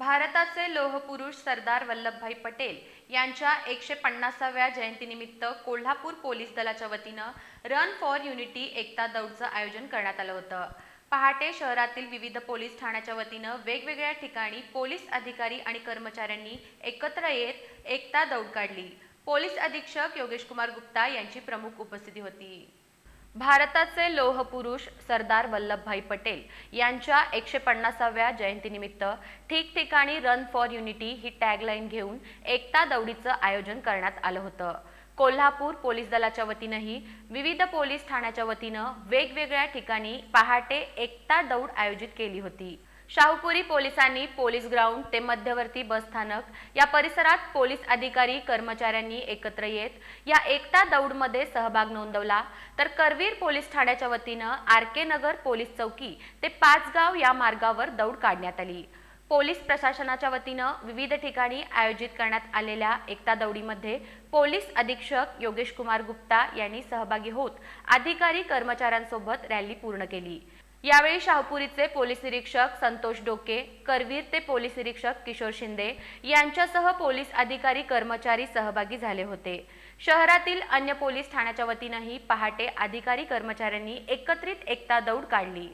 भारताचे लोहपुरुष सरदार वल्लभभाई पटेल यांच्या एकशे पन्नासाव्या जयंतीनिमित्त कोल्हापूर पोलीस दलाच्या वतीनं रन फॉर युनिटी एकता दौडचं आयोजन करण्यात आलं होतं. पहाटे शहरातील विविध पोलीस ठाण्याच्या वतीनं वेगवेगळ्या ठिकाणी पोलीस अधिकारी आणि कर्मचाऱ्यांनी एकत्र येत एकता दौड काढली. पोलीस अधीक्षक योगेश कुमार गुप्ता यांची प्रमुख उपस्थिती होती. भारताचे लोहपुरुष सरदार वल्लभभाई पटेल यांच्या एकशे पन्नासाव्या जयंतीनिमित्त ठिकठिकाणी रन फॉर युनिटी ही टॅगलाईन घेऊन एकता दौडीचं आयोजन करण्यात आलं होतं. कोल्हापूर पोलीस दलाच्या वतीनंही विविध पोलीस ठाण्याच्या वतीनं वेगवेगळ्या ठिकाणी पहाटे एकता दौड आयोजित केली होती. शाहूपुरी पोलिसांनी पोलीस ग्राउंड ते मध्यवर्ती बस स्थानक या परिसरात पोलीस अधिकारी कर्मचाऱ्यांनी एकत्र येत या एकता दौडमध्ये सहभाग नोंदवला. तर करवीर पोलीस ठाण्याच्या वतीनं आर के नगर पोलीस चौकी ते पाचगाव या मार्गावर दौड काढण्यात आली. पोलीस प्रशासनाच्या वतीनं विविध ठिकाणी आयोजित करण्यात आलेल्या एकता दौडीमध्ये पोलीस अधीक्षक योगेश कुमार गुप्ता यांनी सहभागी होत अधिकारी कर्मचाऱ्यांसोबत रॅली पूर्ण केली. यावेळी शाहपुरीचे पोलीस निरीक्षक संतोष डोके करवीर ते पोलीस निरीक्षक किशोर शिंदे यांच्यासह पोलीस अधिकारी कर्मचारी सहभागी झाले होते. शहरातील अन्य पोलीस ठाण्याच्या वतीनंही पहाटे अधिकारी कर्मचाऱ्यांनी एकत्रित एकता दौड काढली.